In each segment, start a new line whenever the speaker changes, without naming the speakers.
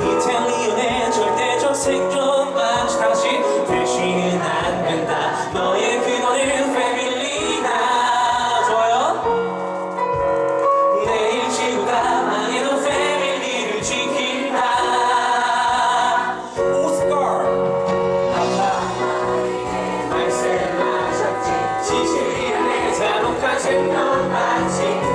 이탈리언의 절대적 생존 마치 당시 대신은 안 된다. 너의 그거는 패밀리다 좋아요? 내일 지구가 망해도 패리를 지킨다. 오스카! 아빠 날쌔 마셨지. 시시리안의 잔혹한 생존 마치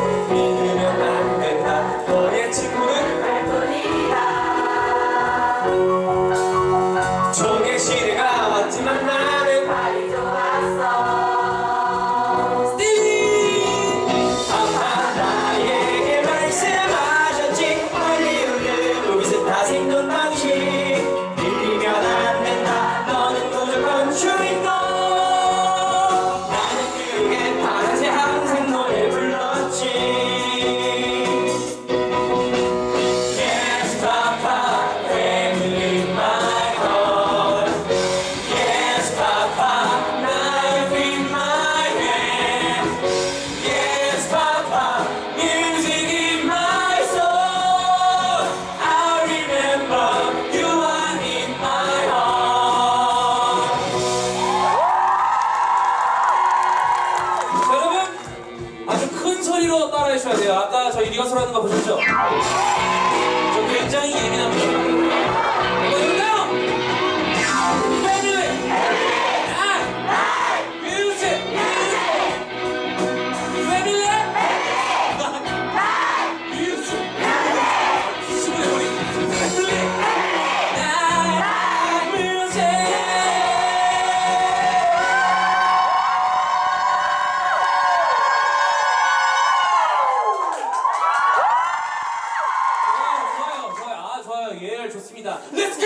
Let's go!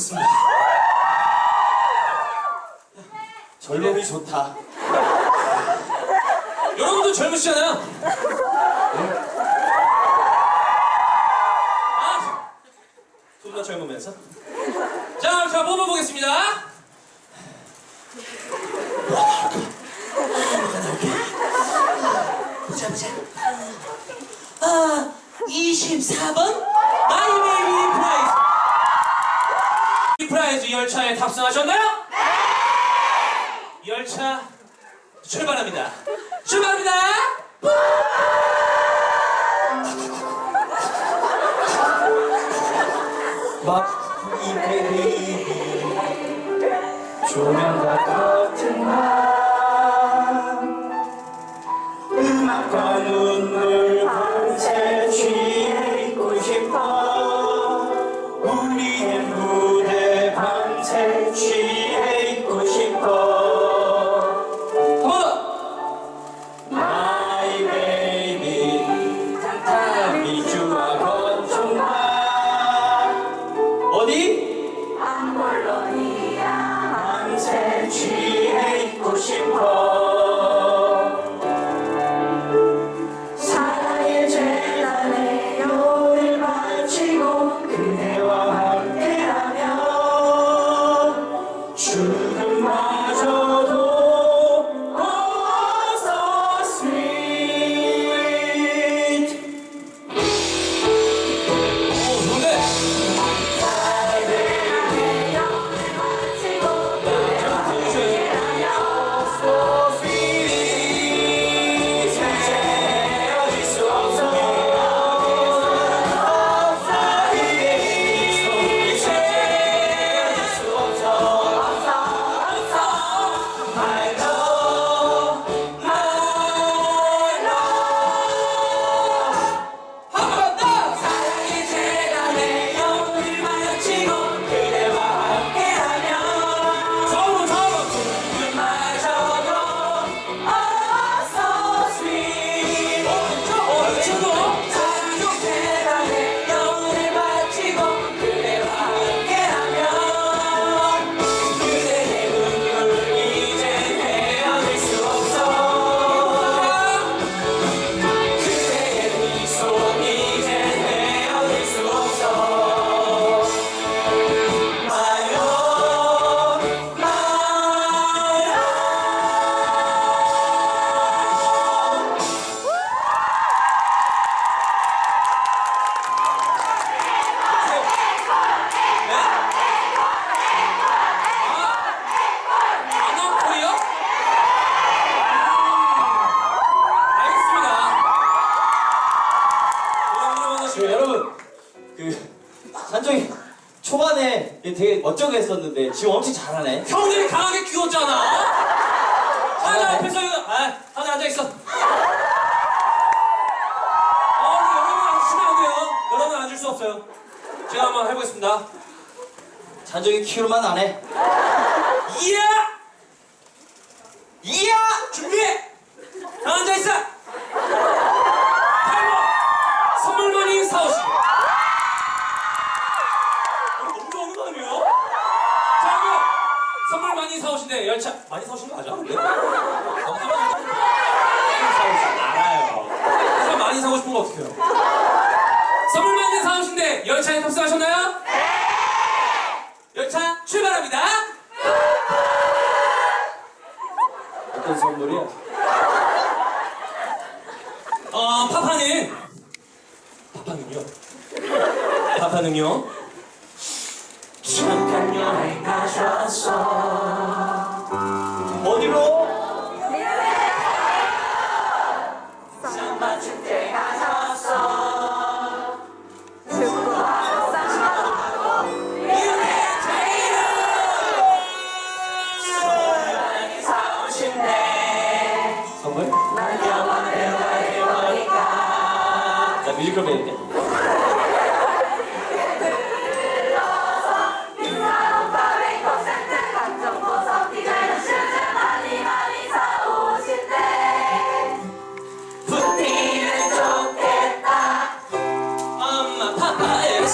하겠습니다.
젊음이 좋다.
여러분도 젊으시잖아요. 아, 좀더 젊으면서. 자, 자 뽑아보겠습니다.
보자 보자. 아, 24번? 마이 베이비.
열차에 탑승하셨나요? 네! 열차 출발합니다. 출발합니다.
막이 베이비 조명과 같은 밤 음악과 눈물 어쩌고 했었는데 지금 엄청 잘하네.
형들이 강하게 키웠잖아. 하나 앞에서 이거, 아, 하나 앉아 있어. 어, 근데 여러분 앉으시면 안 돼요. 여러분 앉을 수 없어요. 제가 한번 해보겠습니다.
자정이 키로만 안 해.
이야! 준비해! 다 앉아 있어! 팔로 선물 많이 사오시. 너무 좋은 거 아니에요? 자, 그럼 선물 많이 사오신데 열차 많이 사오신 거 맞아? 근데? 너무 사오신 알아요. 하지만 많이 사고 싶은 거 어떡해요? 선물 많이 사오신데 열차에 탑승하셨나요? 네! 열차 출발합니다.
어떤 선물이야?
어, 파파는 파파는요? 파파는요?
잠깐 여행 가셨어.
푸티는 좋겠다. 엄마 파파에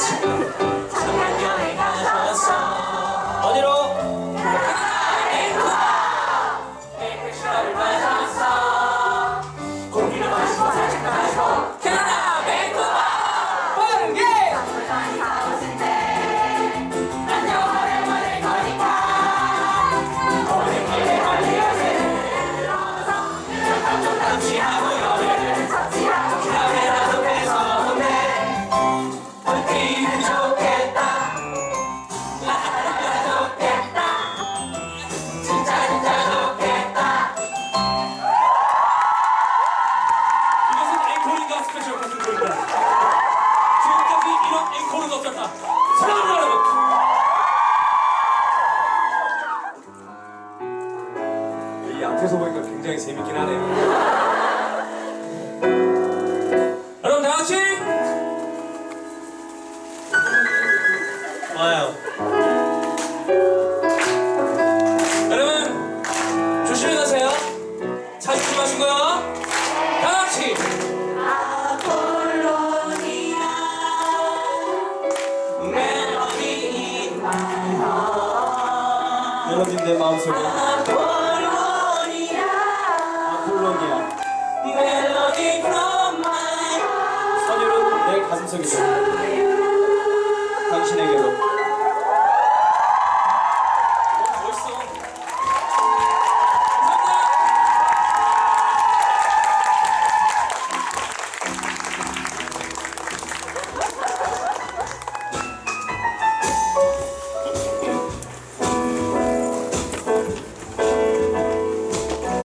내 마음속에. 아폴로니아. 선율은 내 가슴속에서. 당신에게로.